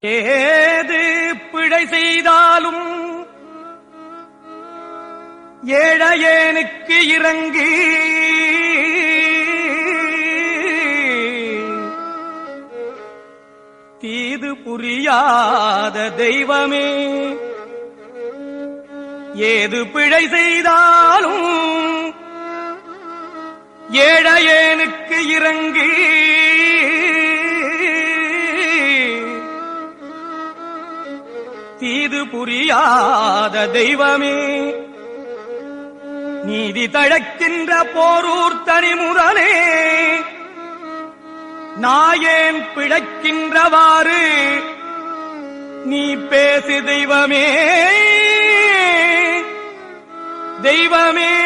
ஏது பிழை செய்தாலும் ஏழையேனுக்கு இறங்கி. தீது புரியாத தெய்வமே ஏது பிழை செய்தாலும் ஏழையேனுக்கு இறங்கி. இது புரியாத தெய்வமே. நீதி தழக்கின்ற போரூர் தனிமுதலே. நாயேன் பிழைக்கின்றவாறு நீ பேசு தெய்வமே. தெய்வமே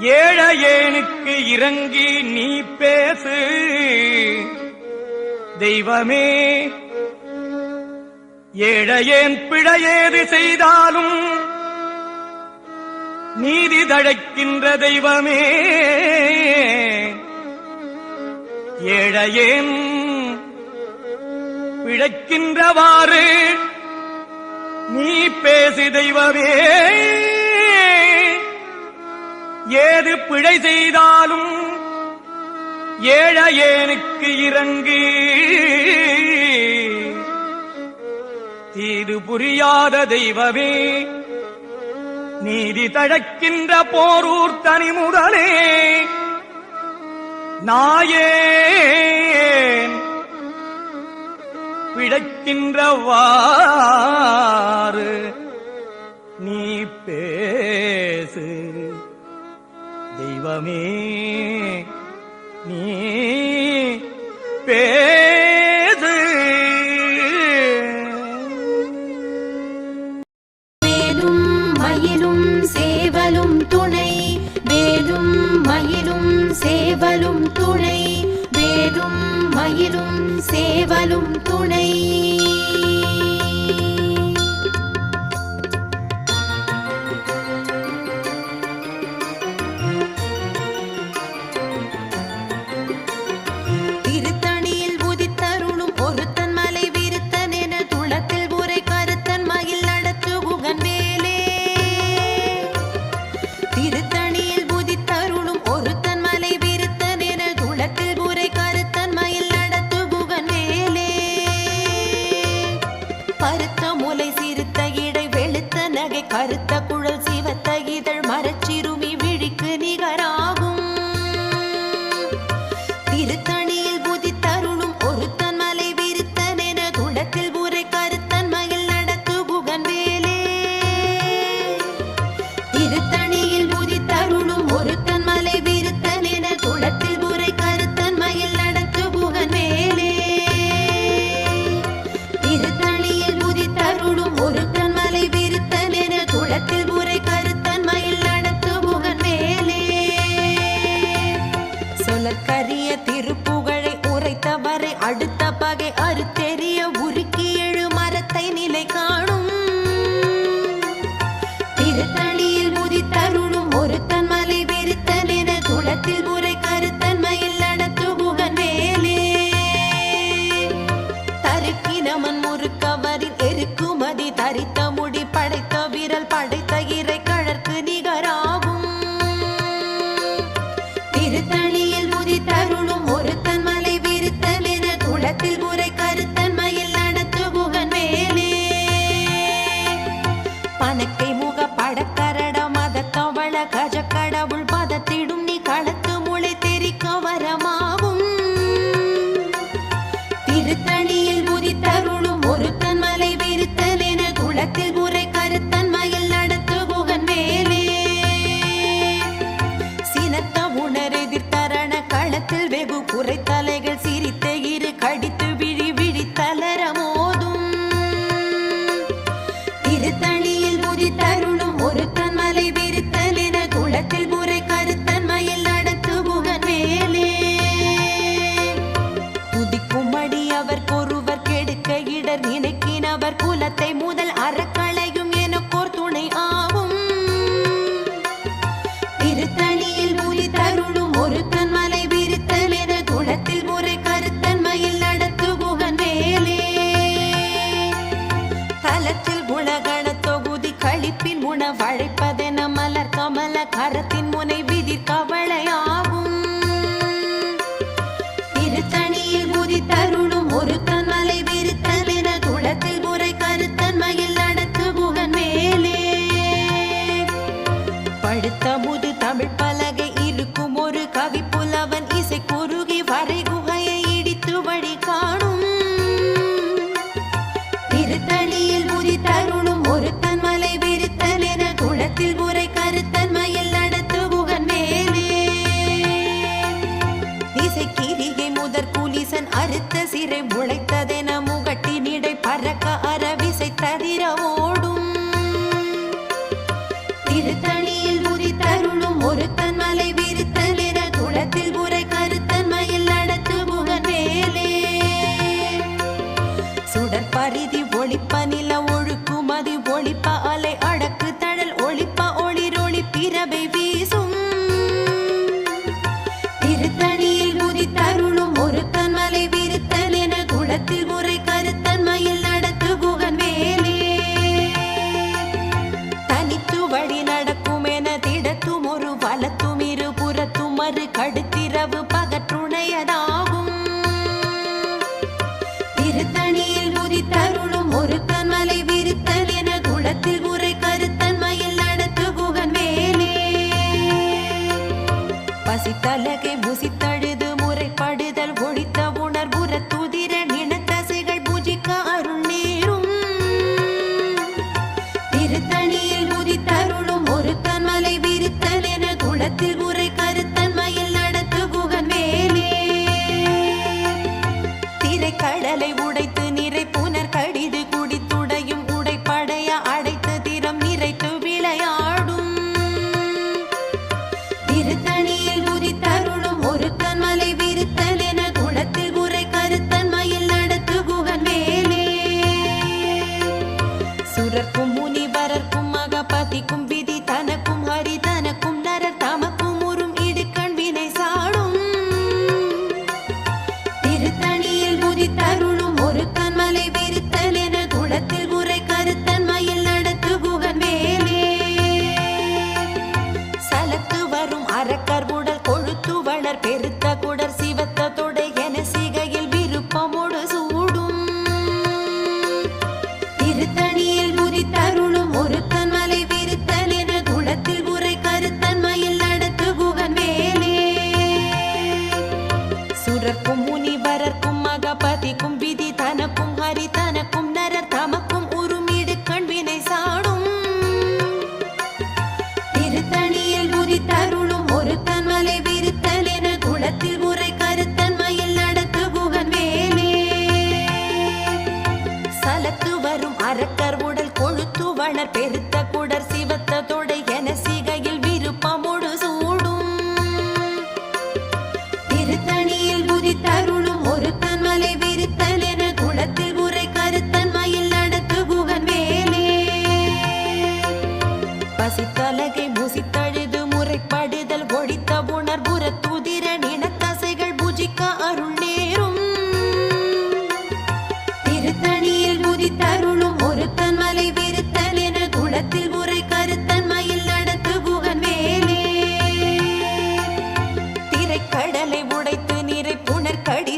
ஏழையேனுக்கு இறங்கி நீ பேசு. தெய்வமே ஏழையேன் பிழையேது செய்தாலும் நீதி தழைக்கின்ற தெய்வமே. ஏழையேன் பிழைக்கின்றவாறு. நீ பேசி தெய்வமே. ஏது பிழை செய்தாலும் ஏழையேனுக்கு இறங்கு. தீது புரியாத தெய்வமே நீதி தழக்கின்ற போரூர் தனி முதலே நாயேன் பிழைக்கின்றவாறு நீ பேசு. தெய்வமே நீ சேவலும் துணை கற்பதென மலர் கமல கரத்தின் முனை விதிர் கவலையாகும். திருத்தணியில் குதி தருண் கதிரை முளைத்ததென முகட்டினிடை பறக்க அரவிசை தவிர ஓடும். திருத்தணியில் உதித்தருளும் ஒரு தன்மலை விரித்தலிர குளத்தில் உரை கருத்தன்மையில் நடத்து புகன் மேலே. சுடற்பரிதி ஒளிப்பநில கர்புடல் கொழுத்துவளர் பெருத்த குடர் சி மலர் பெருத்த குடர் சிவத்த தொடையன் கடலை உடைத்து நிறை புணர்கடி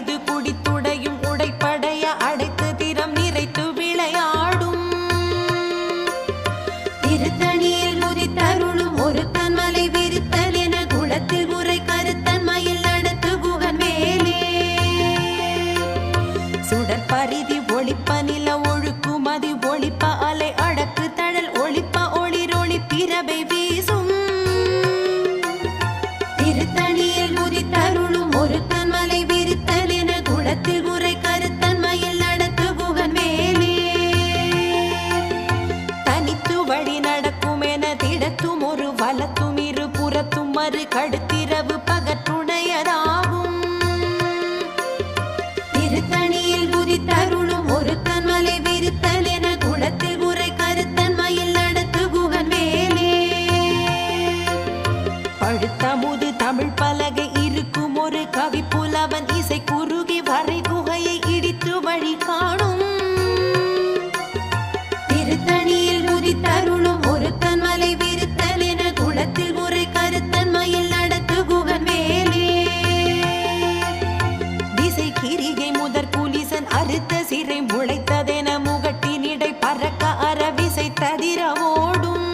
மறு கடுத்திரவு கதிரவோடும்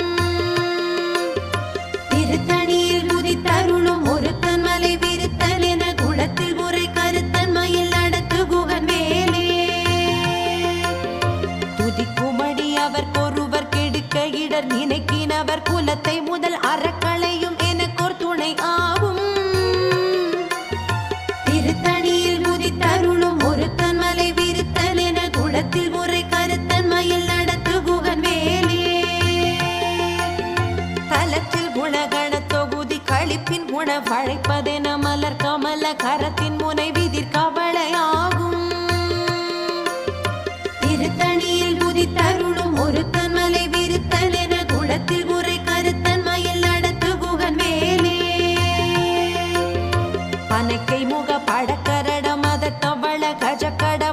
திருத்தணியில் குதித்தருளும் ஒருத்தன் மலை விருத்தன் என குளத்தில் உரை கருத்தன் மயில் நடத்து குகன் மேலே. துதிக்குமடி அவர் கொருவர் கெடுக்க இடர் நினைக்கினவர் குலத்தை முதல் அற குணகண தொகுதி கழிப்பின் உணவழைப்பதென மலர் கமல கரத்தின் முனை விதிர் கவலையாகும். திருத்தணியில் புதி தருளும் ஒரு தன்மலை விருத்தனென குளத்தில் உரை கருத்தன் மயில் நடத்து குகன் மேலே. பனக்கை முக படக்கரட மத கவள கஜக்கட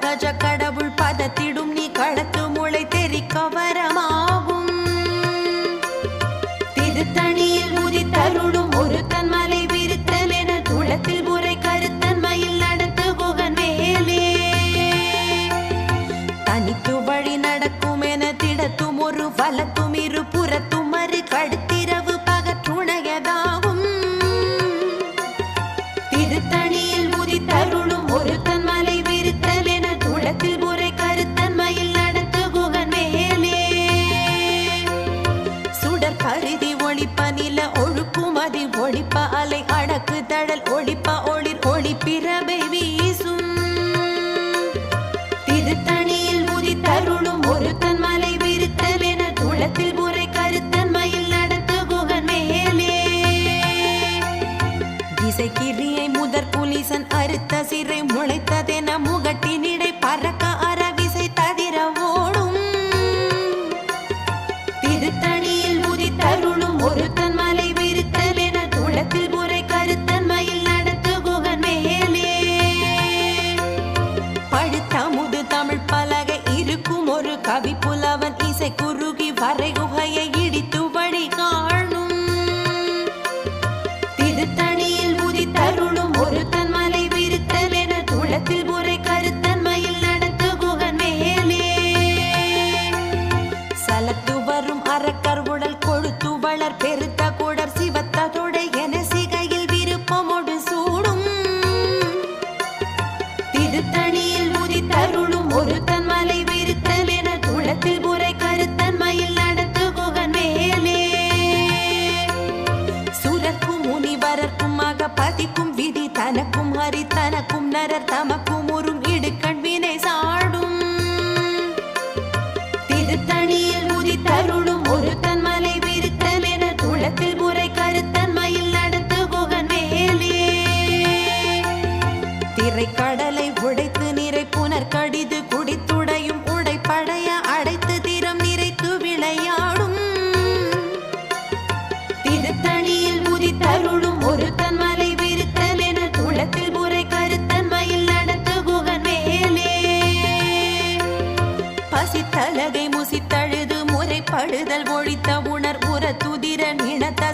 கஜ கடவுள் பதத்திடும்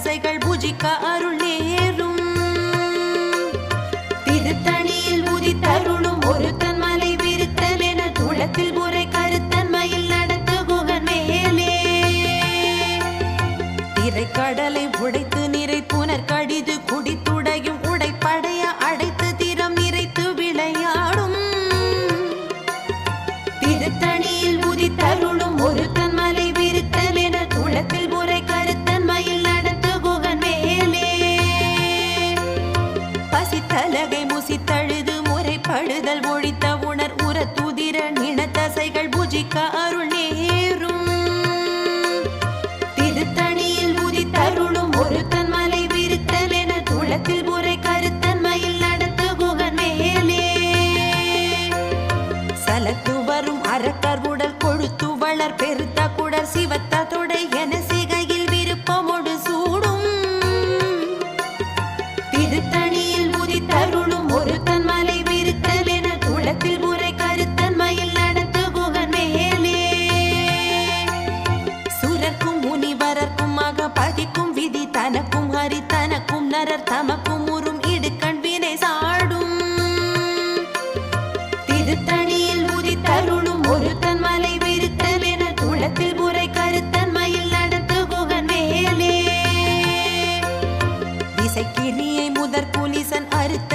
ஆசைகள் புஜிக்க அருள் புலிசன்